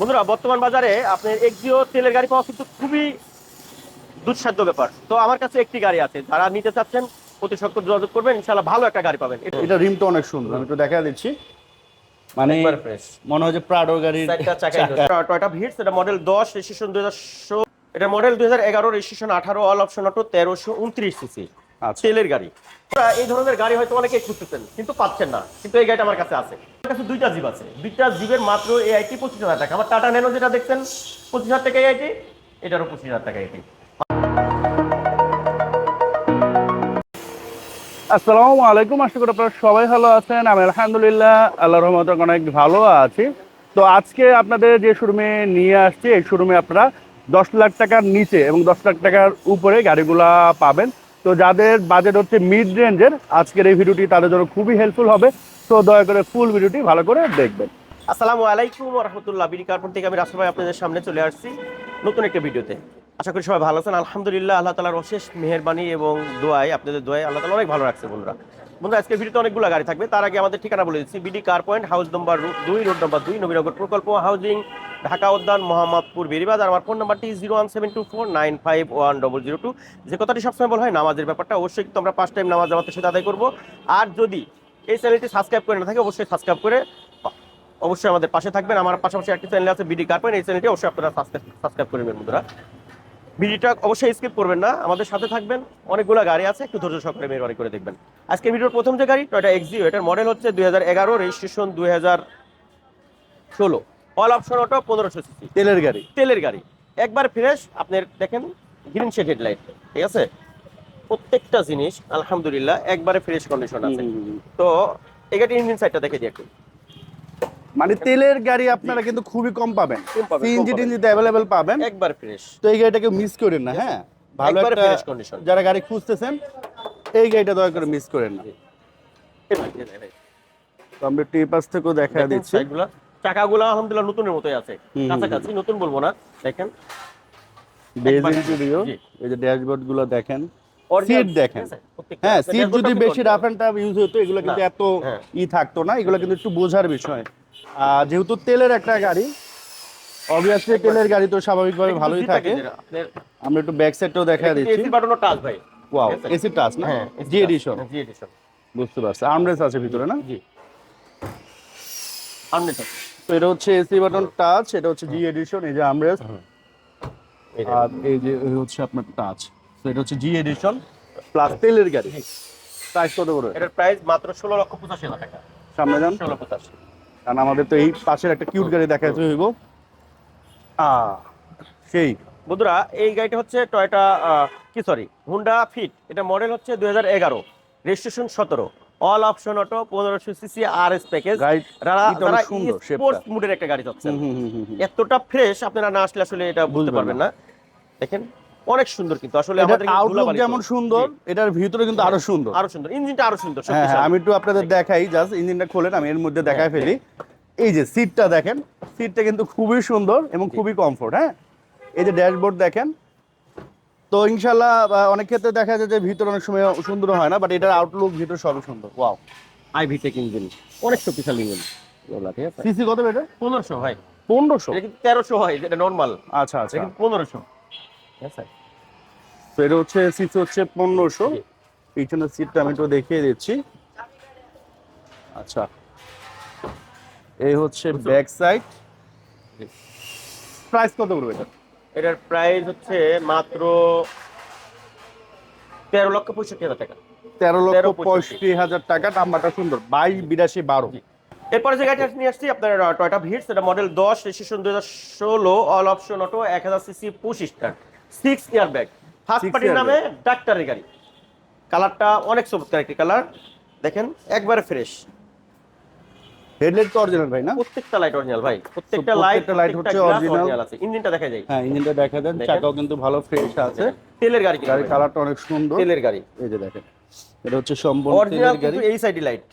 বন্ধুরা বর্তমান বাজারে আপনার এক্সিও তেলের গাড়ি পাওয়া কিন্তু খুবই দুঃসাধ্য ব্যাপার। তো আমার কাছে একটি গাড়ি আছে যারা নিতে চাচ্ছেন অতি সত্তর যোগাযোগ করবেন ইনশাল্লাহ ভালো একটা গাড়ি পাবেন। এটা রিমটা অনেক সুন্দর আমি একটু দেখা দিচ্ছি। মানে মনে হয় যে প্রাডো গাড়ির টয়টা ভিটস এটা মডেল দশ রেজিস্ট্রেশন দুই হাজার এটা মডেল দুই হাজার এগারো রেজিস্ট্রেশন আঠারো অল অপশন অটো তেরোশো উনত্রিশ সিসি তেলের গাড়ি। এই ধরনের গাড়ি হয়তো অনেকে খুঁজতেছেন কিন্তু পাচ্ছেন না। কিন্তু এই গাড়িটা আমার কাছে আছে। আমার কাছে দুইটা জিপ আছে। দুইটা জিপের মাত্র এই আইটি পঁচিশ হাজার টাকা। আমার টাটা ন্যানো যেটা দেখছেন পঁচিশ হাজার টাকা আইটি এটারও পঁচিশ হাজার টাকা আইটি আসসালামু আলাইকুম। আশা করি আপনারা সবাই ভালো আছেন। আমি আলহামদুলিল্লাহ আল্লাহ রহমত অনেক ভালো আছি। তো আজকে আপনাদের যে শোরুমে নিয়ে আসছি এই শোরুমে আপনারা দশ লাখ টাকার নিচে এবং দশ লাখ টাকার উপরে গাড়িগুলা পাবেন। তো যাদের বাজেট হচ্ছে মিড রেঞ্জের আজকের এই ভিডিওটি তাদের জন্য খুবই হেল্পফুল হবে। তো দয়া করে ফুল ভিডিওটি ভালো করে দেখবেন। আসসালামু আলাইকুম রহমতুল্লাহ। বিডি কার্পন থেকে আমি রাসুল ভাই আপনাদের সামনে চলে আসছি নতুন একটা ভিডিওতে। আশা করি সবাই ভালো আছেন। আলহামদুলিল্লাহ, আল্লাহ তালার অশেষ মেহরবানি এবং দোয়াই আপনাদের দোয়াই আল্লাহ তালা অনেক ভালো রাখছে বন্ধুরা। বন্ধু আজকে ভিডিওতে অনেকগুলো গাড়ি থাকবে। তার আগে আমাদের ঠিকানা বলে দিচ্ছি, BD car point house number দুই, রোড নম্বর দুই, নবীনগর প্রকল্প, হাউজিং ঢাকা উদ্যান, মোহাম্মদপুর বেরিবাজার আমার ফোন নাম্বারটি zero one seven two four nine five one double zero two. যে কথাটি সবসময় বলা হয়, নামাজের ব্যাপারটা অবশ্যই কিন্তু আমরা পাঁচ টাইম নামাজ জামাতের সাথে আদায় করব। আর যদি এই চ্যানেলটি সাবস্ক্রাইব করে না থাকে, অবশ্যই সাবস্ক্রাইব করে অবশ্যই আমাদের পাশে থাকবেন। আমার পাশাপাশি একটা চ্যানেল আছে বিডি কার্পেন এই চ্যানেলটি অবশ্যই আপনারা সাবস্ক্রাইব করে নেবেন বন্ধুরা। ভিডিওটা অবশ্যই স্কিপ করবেন না। আমাদের সাথে থাকবেন। অনেকগুলো গাড়ি আছে, একটু ধৈর্য সহকারে মেহরবানি করে দেখবেন। আজকে ভিডিওর প্রথম যে গাড়ি টয়টা এক্সিও এটার মডেল হচ্ছে দুই হাজার এগারো রেজিস্ট্রেশন দুই হাজার ষোলো। অল অপশন অটো পনেরোশো সিসি তেলের গাড়ি। তেলের গাড়ি। একবার ফ্রেশ আপনার দেখেন গ্রিন শেড হেডলাইট ঠিক আছে? প্রত্যেকটা জিনিস আলহামদুলিল্লাহ একবারে ফ্রেশ কন্ডিশন আছে। তো এই গাড়ির ইঞ্জিন সাইডটা দেখে দিই একটু মানে তেলের গাড়ি আপনারা কিন্তু খুবই কম পাবেন। সিএনজি। টিএনজিতে অ্যাভেলেবেল পাবেন। একবার ফ্রেশ তো এই গাড়িটাকে মিস করেন না হ্যাঁ? ভালো একটা fresh condition। যারা গাড়ি খুঁজতেছেন এই গাড়িটা দয়া করে মিস করেন না। আমরা পাশ থেকেও দেখা দিচ্ছি। চাকাগুলো আলহামদুলিল্লাহ নতুনের মতোই আছে। কাছাকাছি নতুন বলব না দেখেন। বেজ ইন্টেরিয়র এই যে ড্যাশবোর্ডগুলো দেখেন। সিট দেখেন। আছে? হ্যাঁ সিট যদি বেশি রাফ অ্যান্ড টাফ ইউজ হতো এগুলো কিন্তু এত হ্যাঁ। ই থাকতো না এগুলো কিন্তু একটু বোঝার বিষয়। আর যেহেতু তেলের একটা গাড়ি অবভিয়াসলি তেলের গাড়ি তো স্বাভাবিকভাবে ভালোই থাকে। আমরা একটু ব্যাক সাইডটাও দেখা দিচ্ছি। AC বাটনও টাচ ভাই। ওয়াও এসি টাচ না? হ্যাঁ জি এডিশন জি এডিশন বুঝতে পারছি। আর্মরেস আছে ভিতরে না? জি। আনলিট তো এটা হচ্ছে এসি বাটন টাচ এটা হচ্ছে জি এডিশন এই যে আর্মরেস আর এই যে হচ্ছে আপনার টাচ তো এটা হচ্ছে জি এডিশন প্লাস তেলের গাড়ি। প্রাইস কত করে? এটার প্রাইস মাত্র ষোলো লক্ষ পঁচাশি হাজার টাকা। সামনে যান। ষোলো পঁচাশি। কারণ আমাদের তো এই পাশের একটা কিউট গাড়ি দেখাইতে হইব। আ সেই। বন্ধুরা এই গাড়িটা হচ্ছে টয়টা কি সরি হুন্ডা ফিট এটা মডেল হচ্ছে দুই হাজার এগারো রেজিস্ট্রেশন সতেরো। অল অপশন অটো পনেরোশো সিসি আর এস প্যাকেজ যারা স্পোর্টস মুডের একটা গাড়ি চাচ্ছেন। এতটা ফ্রেশ আপনারা না আসলে আসলে এটা বুঝতে পারবেন না। দেখেন অনেক সুন্দর কিন্তু। আসলে আমাদের আউটলুক যেমন সুন্দর এটার ভিতরে কিন্তু আরও সুন্দর। আরও সুন্দর। ইঞ্জিনটা আরও সুন্দর হ্যাঁ হ্যাঁ আমি একটু আপনাদের দেখাই জাস্ট ইঞ্জিনটা খোলেন আমি এর মধ্যে দেখাই ফেলি। এই যে সিটটা দেখেন সিটটা কিন্তু খুবই সুন্দর এবং খুবই কমফোর্ট হ্যাঁ? এই যে ড্যাশবোর্ড দেখেন তো ইনশাল্লাহ অনেক ক্ষেত্রে দেখা যায় যে ভিতর অনেক সময় সুন্দর হয় না বাট এটার আউটলুক ভিতর সবই সুন্দর। ওয়াও আইভি টেক ইঞ্জিন অনেক শক্তিশালী ইঞ্জিন ঠিক আছে? সিসি কত এটা পনেরোশো হয়। পনেরোশো? কিন্তু তেরোশো হয় যেটা নর্মাল আচ্ছা আচ্ছা। পনেরোশো। ঠিক আছে? তো এটা হচ্ছে সিসি হচ্ছে পনেরোশো। পিছনের সিটটা আমি একটু দেখিয়ে দিচ্ছি। আচ্ছা। এই হচ্ছে ব্যাক সাইড প্রাইস কত করবে এটা? এটার প্রাইস হচ্ছে মাত্র তেরো লক্ষ পঁয়ষট্টি হাজার টাকা। তেরো লক্ষ পঁয়ষট্টি। হাজার টাকা নাম্বারটা সুন্দর। বাইশ বিরাশি বারো। এরপরে যে গাড়িটা নিয়ে আসছি আপনার টয়টা ভিটস এটা মডেল দশ রেজিস্ট্রেশন দুই হাজার ষোলো অল অপশন অটো এক হাজার CC push start six airbag first পার্টির নামে ডাক্তারের গাড়ি। কালারটা অনেক চমৎকার একটি কালার দেখেন একবারে ফ্রেশ হেডলাইট তো অরিজিনাল ভাই না? প্রত্যেকটা লাইট অরিজিনাল ভাই প্রত্যেকটা লাইট light হচ্ছে original। আছে। ইঞ্জিনটা দেখা যায় হ্যাঁ ইঞ্জিনটা দেখা দেন চাকাও কিন্তু ভালো ফ্রেশ আছে। তেলের গাড়ি গাড়ির কালারটা অনেক সুন্দর। তেলের গাড়ি। এই যে দেখেন এটা হচ্ছে সম্পূর্ণ অরিজিনাল তেলের গাড়ি। এই সাইডে লাইট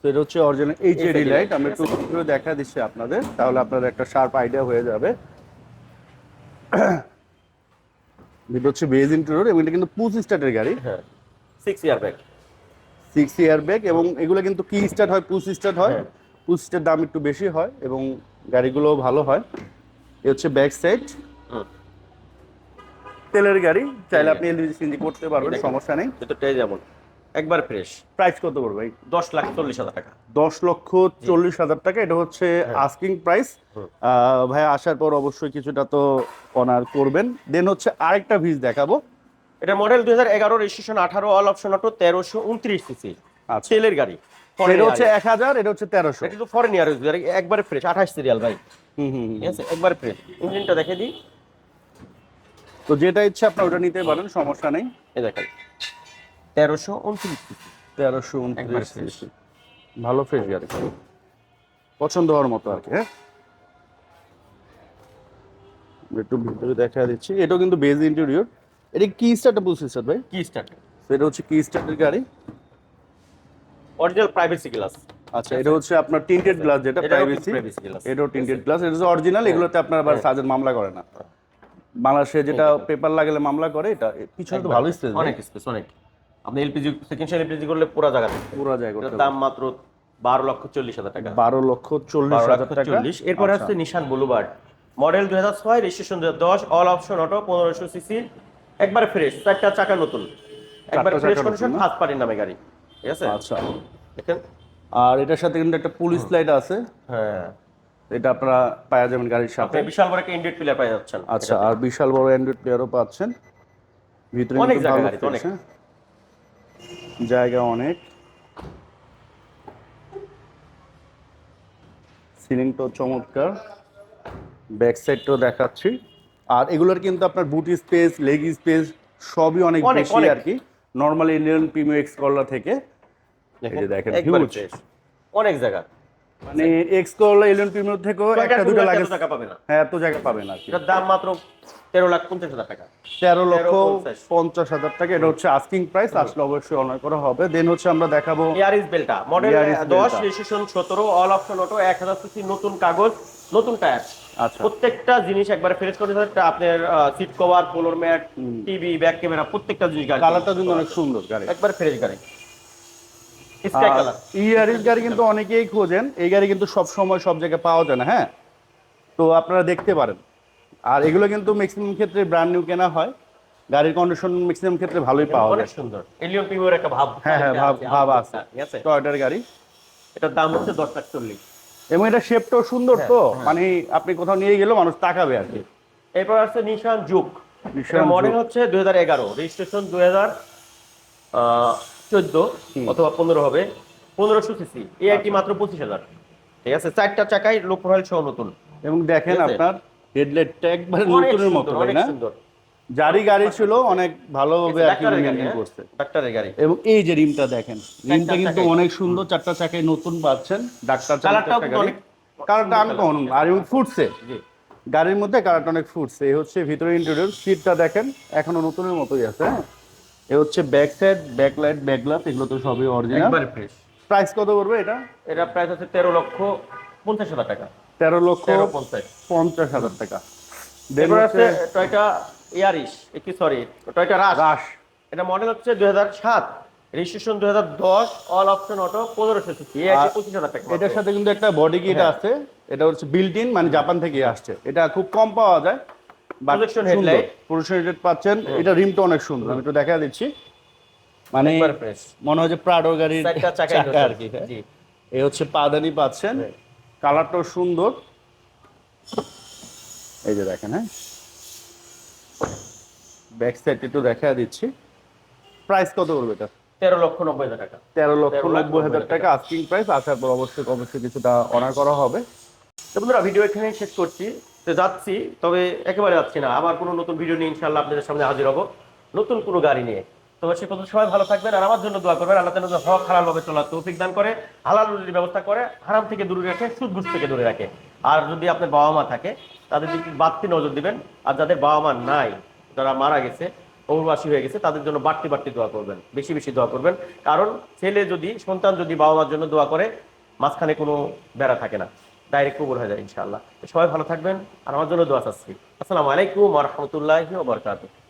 তো এটা হচ্ছে অরিজিনাল এইচএডি HID লাইট ঠিক একটু করে দেখা দিচ্ছি আপনাদের তাহলে আপনাদের একটা শার্প আইডিয়া হয়ে যাবে। এটা হচ্ছে বেজ ইন্টেরিয়র এবং এটা কিন্তু পুশ স্টার্টের গাড়ি। হ্যাঁ সিক্স ইয়ার ব্যাগ সিক্স ইয়ার ব্যাগ এবং এগুলো কিন্তু কি স্টার্ট হয় পুশ স্টার্ট হয়। পুশ স্টার্ট দাম একটু বেশি হয় এবং গাড়িগুলোও ভালো হয়। এ হচ্ছে ব্যাক সাইড। তেলের গাড়ি চাইলে আপনি এলপিজি করতে পারবেন সমস্যা নেই। ভেতরটাই যেমন। একবার ফ্রেশ প্রাইস কত পড়বে ভাই? দশ লাখ চল্লিশ হাজার টাকা। দশ লক্ষ চল্লিশ হাজার টাকা এটা হচ্ছে আস্কিং প্রাইস। ভাই আসার পর অবশ্যই কিছুটা তো অনার করবেন। দেন হচ্ছে আরেকটা ভিজ দেখাবো। এটা মডেল দুই হাজার এগারো রেজিস্ট্রেশন আঠারো অল অপশন অটো তেরোশো উনত্রিশ সিসি আচ্ছা। তেলের গাড়ি। এটা হচ্ছে এক হাজার এটা হচ্ছে তেরোশো। এটা ফরেন ইয়ার একবারে ফ্রেশ আঠাশ সিরিয়াল ভাই। হুম হুম হুম। ঠিক আছে একবারে ফ্রেশ ইঞ্জিনটা দেখে দিই। তো যেটা ইচ্ছা আপনি ওটা নিতে পারেন সমস্যা নেই। দেখেন তেরোশো উনত্রিশ তেরোশো একবার উনত্রিশ ভালো ফ্রেশ গাড়ি। পছন্দ হওয়ার মতো আর কি হ্যাঁ? একটু ভিতরে দেখা দিচ্ছি। এটাও কিন্তু বেজ ইন্টেরিয়র এটা কি স্টার্টটা বলছি স্যার ভাই? কি স্টার্ট এটা হচ্ছে কি স্টার্টের গাড়ি? অরিজিনাল প্রাইভেসি গ্লাস আচ্ছা এটা হচ্ছে আপনার টিন্টেড গ্লাস যেটা প্রাইভেসি। এটাও টিন্টেড গ্লাস এটা হচ্ছে অরিজিনাল এগুলোতে আপনার আবার হ্যাঁ। সাজের মামলা করে না। বাংলাদেশে যেটা পেপার লাগালে মামলা করে এটা পিছনে তো ভালো স্পেস অনেক স্পেস অনেক। আপনি এলপিজি সেকেন্ড সেল এলপিজি করলে পুরো জায়গা পুরো জায়গা দাম মাত্র বারো লক্ষ চল্লিশ হাজার টাকা। বারো লক্ষ চল্লিশ হাজার টাকা। চল্লিশ। এরপরে আচ্ছা। হচ্ছে নিশান বুলুবার্ড মডেল দুই হাজার ছয় রেজিস্ট্রেশন দুই দশ অল অপশন অটো পনেরোশো সিসি একবার ফ্রেশ চারটা চাকা নতুন। একবার ফ্রেশ কন্ডিশন? ফার্স্ট পার্টির নামে গাড়ি। ঠিক আছে? আচ্ছা। দেখেন। আর এটার সাথে কিন্তু একটা পুলিশ লাইট আছে। হ্যাঁ। এটা আপনারা পাওয়া যাবেন গাড়ির সাথে। বিশাল বড় একটা ইন্ডিয়েট প্লেয়ার পেয়ে যাচ্ছেন। আচ্ছা আর বিশাল বড় অ্যান্ড্রয়েড প্লেয়ারও পাচ্ছেন। ভিতরে অনেক জায়গা অনেক। হ্যাঁ? জায়গা অনেক। সিলিংটাও চমৎকার। ব্যাক সাইডটাও দেখাচ্ছি। আর এগুলোর কিন্তু আপনার বুট স্পেস লেগ স্পেস সবই অনেক বেশি আর কি। Normal Indian premier X Corolla থেকে। এই যে দেখেন, একবার অনেক জায়গা। মানে এক্স করলা ইন্ডিয়ান প্রিমিয়ার থেকেও একটা দুটো লাগে। টাকা পাবে না। হ্যাঁ এত জায়গা কি। এটার দাম মাত্র তেরো লাখ পঞ্চাশ হাজার টাকা। তেরো লক্ষ পঞ্চাশ। হাজার টাকা এটা হচ্ছে আস্কিং প্রাইস আসলে অবশ্যই অনার করা হবে। দেন হচ্ছে আমরা দেখাবো ইয়ারিস বেলটা মডেল দশ। রেজিস্ট্রেশন সতেরো অল অপশন অটো এক হাজার সিসি নতুন কাগজ নতুন টায়ার আচ্ছা। প্রত্যেকটা জিনিস একবার ফ্রেশ করে দিতে আপনার সিট কভার পোলোর ম্যাট টিভি ব্যাক ক্যামেরা প্রত্যেকটা জিনিস গাড়ি কালারটা কিন্তু অনেক সুন্দর গাড়ি একবার ফ্রেশ গাড়ি ইয়ারিস গাড়ি কিন্তু অনেকেই খোঁজেন। এই গাড়ি কিন্তু সব সময় সব জায়গায় পাওয়া যায় না হ্যাঁ? তো আপনারা দেখতে পারেন। আর এগুলো কিন্তু ম্যাক্সিমাম ক্ষেত্রে ব্র্যান্ড নিউ কেনা হয়। গাড়ির কন্ডিশন ম্যাক্সিমাম ক্ষেত্রে ভালোই পাওয়া যায়। সুন্দর। এলিয়ন প্রিমিয়ার একটা ভাব হ্যাঁ হ্যাঁ ভাব ভাব আছে। টয়টার গাড়ি। এটার দাম হচ্ছে দশ লাখ চল্লিশ। এবং এটা শেপটাও সুন্দর তো। হ্যাঁ, মানে আপনি কোথাও নিয়ে গেলেও মানুষ তাকাবে আর কি। এরপর আছে নিশান জুক নিশান মডেল হচ্ছে দুই হাজার এগারো। রেজিস্ট্রেশন দুই হাজার চোদ্দ অথবা পনেরো হবে। পনেরোশো সিসি। এআইটি মাত্র পঁচিশ হাজার। ঠিক আছে? চারটা চাকায় লো প্রোফাইল সহ নতুন। এবং দেখেন আপনার হেডলাইটটা একবারে নতুনের মতো তাই না? যারই গাড়ি ছিল অনেক ভালোভাবে হ্যাঁ? করছে। ডাক্তারের গাড়ি। এবং এই যে রিমটা দেখেন রিমটা কিন্তু অনেক সুন্দর চারটা চাকায় নতুন পাচ্ছেন। ডাক্তার কালারটা আনকমন আর এবং ফুটছে। গাড়ির মধ্যে কালারটা অনেক ফুটছে। এই হচ্ছে ভিতরে ইন্টেরিয়র সিটটা দেখেন এখনও নতুনের মতোই আছে হ্যাঁ? এ হচ্ছে back side back light back glass এগুলো তো সবই অরিজিনাল একবার ফ্রেশ প্রাইস কত পড়বে এটা? এটা প্রাইস হচ্ছে তেরো লক্ষ পঞ্চাশ হাজার টাকা। তেরো লক্ষ তেরো পঞ্চাশ। পঞ্চাশ হাজার টাকা। এরপর আছে টয়টা ইয়ারিশ কি সরি টয়টা রাশ রাশ এটা মডেল হচ্ছে দুই হাজার সাত। রেজিস্ট্রেশন দুই হাজার দশ অল অপশন অটো পনেরোশো সিসি পঁচিশ হাজার টাকা। এটার সাথে কিন্তু একটা বডি কিট হ্যাঁ। আছে। এটা হচ্ছে বিল্ট ইন মানে জাপান থেকে আসছে। এটা খুব কম পাওয়া যায়। Projection headlight। প্রজেকশন হেডলাইট পাচ্ছেন। এটা রিমটা অনেক সুন্দর। আমি একটু দেখা দিচ্ছি। মানে মনে হয় যে প্রাডো গাড়ির চাকা আর কি হ্যাঁ। এই হচ্ছে পাদানি পাচ্ছেন। কালারটাও সুন্দর। এই যে দেখেন হ্যাঁ? ব্যাক সাইড একটু দেখা দিচ্ছি। প্রাইস কত করবে এটা? তেরো লক্ষ নব্বই হাজার টাকা। তেরো লক্ষ নব্বই হাজার টাকা আস্কিং প্রাইস আসার পর অবশ্যই অবশ্যই কিছুটা অনার করা হবে। তো বন্ধুরা ভিডিও এখানে শেষ করছি। যাচ্ছি, তবে একেবারে যাচ্ছি না। আবার কোনো নতুন ভিডিও নিয়ে ইনশাল্লাহ আপনাদের সামনে হাজির হব। নতুন কোনো গাড়ি নিয়ে। তো সে পর্যন্ত সবাই ভালো থাকবেন আর আমার জন্য দোয়া করবেন। আল্লাহ যেন হক হালাল ভাবে চলার তৌফিক দান করে হালাল রুজির ব্যবস্থা করে, হারাম থেকে দূরে রাখে সুদ ঘুষ থেকে দূরে রাখে। আর যদি আপনার বাবা মা থাকে, তাদের দিকে বাড়তি নজর দিবেন। আর যাদের বাবা মা নাই, যারা মারা গেছে অভিবাসী হয়ে গেছে, তাদের জন্য বাড়তি বাড়তি দোয়া করবেন। বেশি বেশি দোয়া করবেন। কারণ ছেলে যদি, সন্তান যদি বাবা মার জন্য দোয়া করে, মাঝখানে কোনো বেড়া থাকে না। ডাইরেক্ট কবুল হয়ে যায়, ইনশাআল্লাহ। সবাই ভালো থাকবেন, আর আমার জন্য দোয়া চাচ্ছি। আসসালামু আলাইকুম রহমতুল্লাহ বারাকাতুহু।